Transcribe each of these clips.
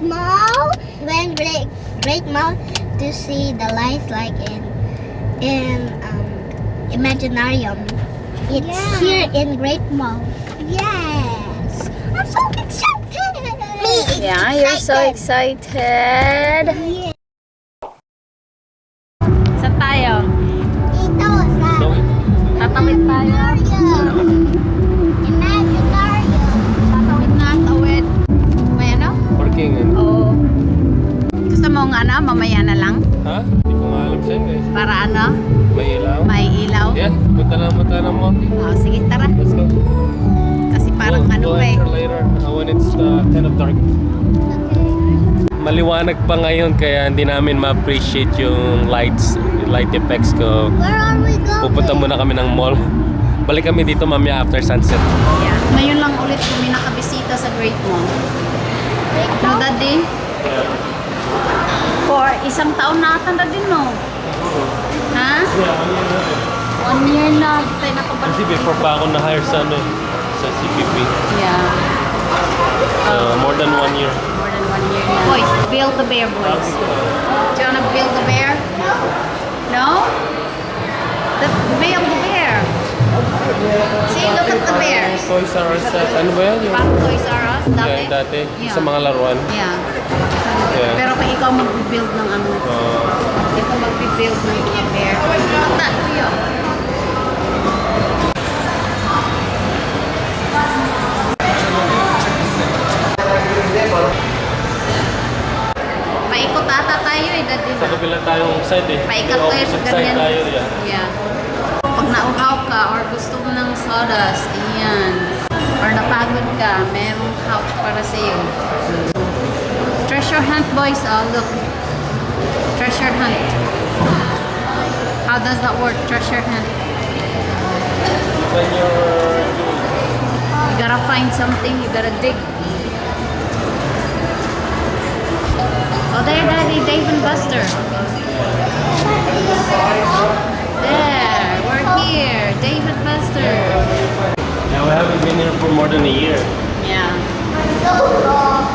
Mall. When Great Great Mall to see the lights like in in um, Imaginarium. It's Yeah. here in Great Mall. Yes. I'm so excited. Me Yeah, you're so excited. Yeah. Saan tayo? Dito sa Tatawid tayo. Ano, mamaya na lang? Ha? Hindi ko nga alam sa'yo eh. Para ano, May ilaw? may ilaw? Yeah, punta na punta na mo. Oh, sige, tara. Let's go. Kasi parang We'll- ano we'll pa eh. enter later uh, when it's uh, kind of dark. Maliwanag pa ngayon kaya hindi namin ma-appreciate yung lights, yung light effects ko. Where are we going? Pupunta muna kami ng mall. Balik kami dito mamaya after sunset. Yeah. Ngayon lang ulit kami nakabisita sa Great Mall. No, Daddy? For isang taon na ata na din, no? Ha? One year na tayo nakabalik. Kasi before pa ako na-hire sa ano sa CPP. Yeah. So, more than one year. More than one year na. Boys, build the bear, boys. Do you wanna build the bear? No? The, build the bear. See, look at the bears. Toys R Us, uh, ano ba yan? Parang Toys R Us, dati. yeah, dati, Yeah. sa mga laruan. Yeah. Yeah. Pero kung ikaw mag-build ng ano, Uh, ikaw mag-build ng mga bear. Bata, kuya. Paikot ata tayo eh, dati sa na. kabila tayong side eh. Paikat Yung tayo sa ganyan. tayo, yeah. Yeah. Pag nauhaw ka or gusto mo ng sodas, iyan. Or napagod ka, merong help para sa iyo. Treasure hunt boys, oh look. Treasure hunt. How does that work, treasure hunt? When you're You gotta find something, you gotta dig. Oh, there, Daddy, Dave and Buster. There, we're here, Dave and Buster. Yeah, we haven't been here for more than a year. Yeah.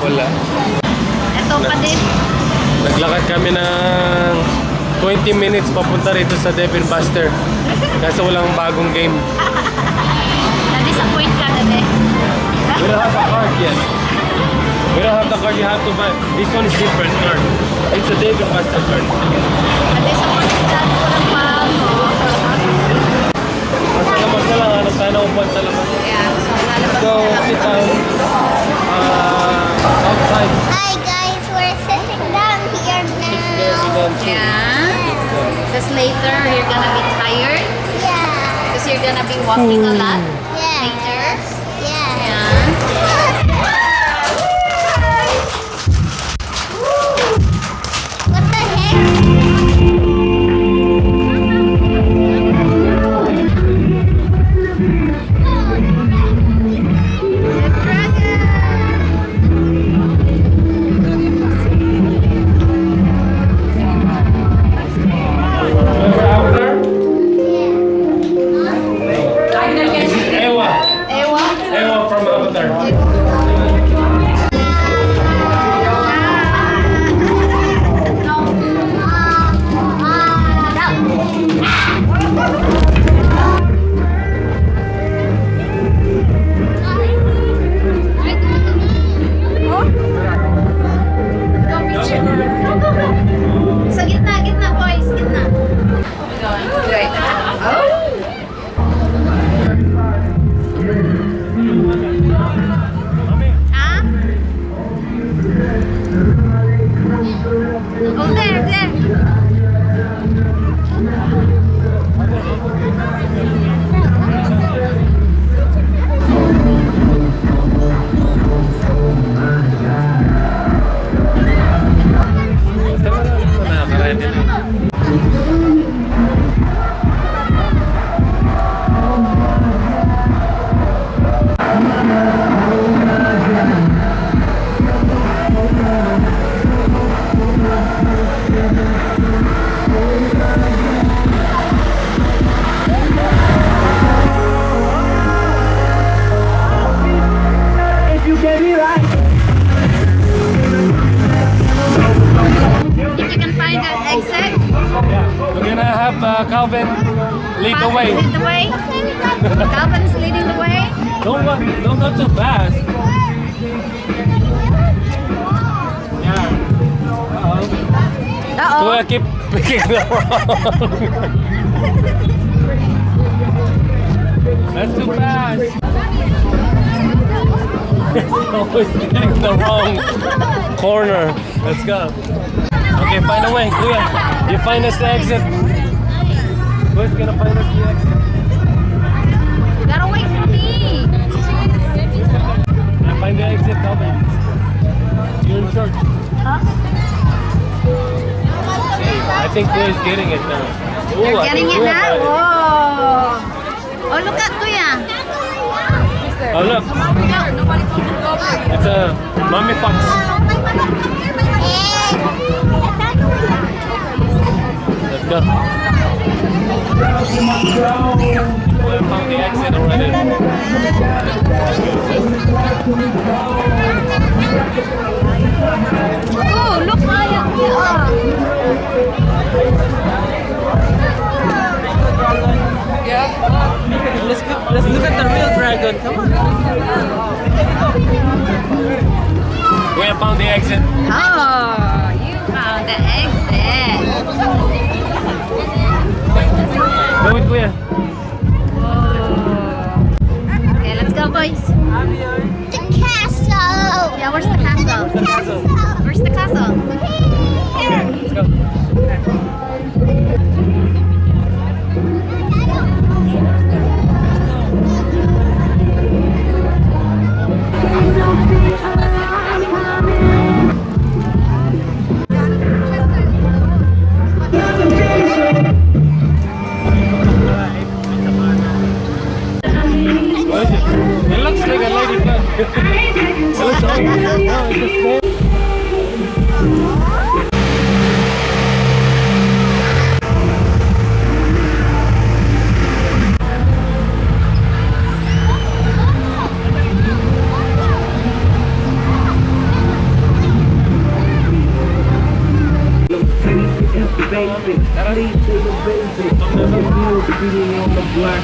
Wala. Ito pa din. Naglakad kami ng 20 minutes papunta rito sa Devin Buster. Kasi walang bagong game. Na-disappoint ka na din. We don't have a card yet. We don't have the card you have to buy. This one is different card. It's a Devin Buster card. Na-disappoint ka na walang bago. Sa labas na lang, hanap tayo ng upuan sa labas. Yeah, so lalabas Let's go sit down 英格兰 way. Lead the way. Calvin is leading the way. Don't go, don't go too fast. Yeah. Uh-oh. Uh-oh. Kuya, keep picking the wrong. That's too fast. Always getting the wrong corner. Let's go. Okay, find a way. Kuya, you find us the exit. Who's gonna find us the exit? You gotta wait for me. I find the exit, Calvin. You're in charge. I think Kuya's getting it now. Ooh, You're getting it now? Whoa. Oh, look at Kuya. Oh, look. It's a mommy fox. Let's go. The exit already. Oh, look go, let's look at the real dragon. Come on. We have found the exit. Oh, Go. Whoa. Okay, let's go, boys. The castle. Yeah, where's the castle? Castle. Where's the castle? Let's go. What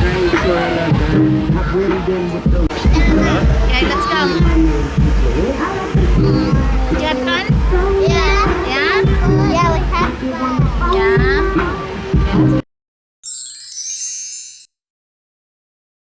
Okay, let's go.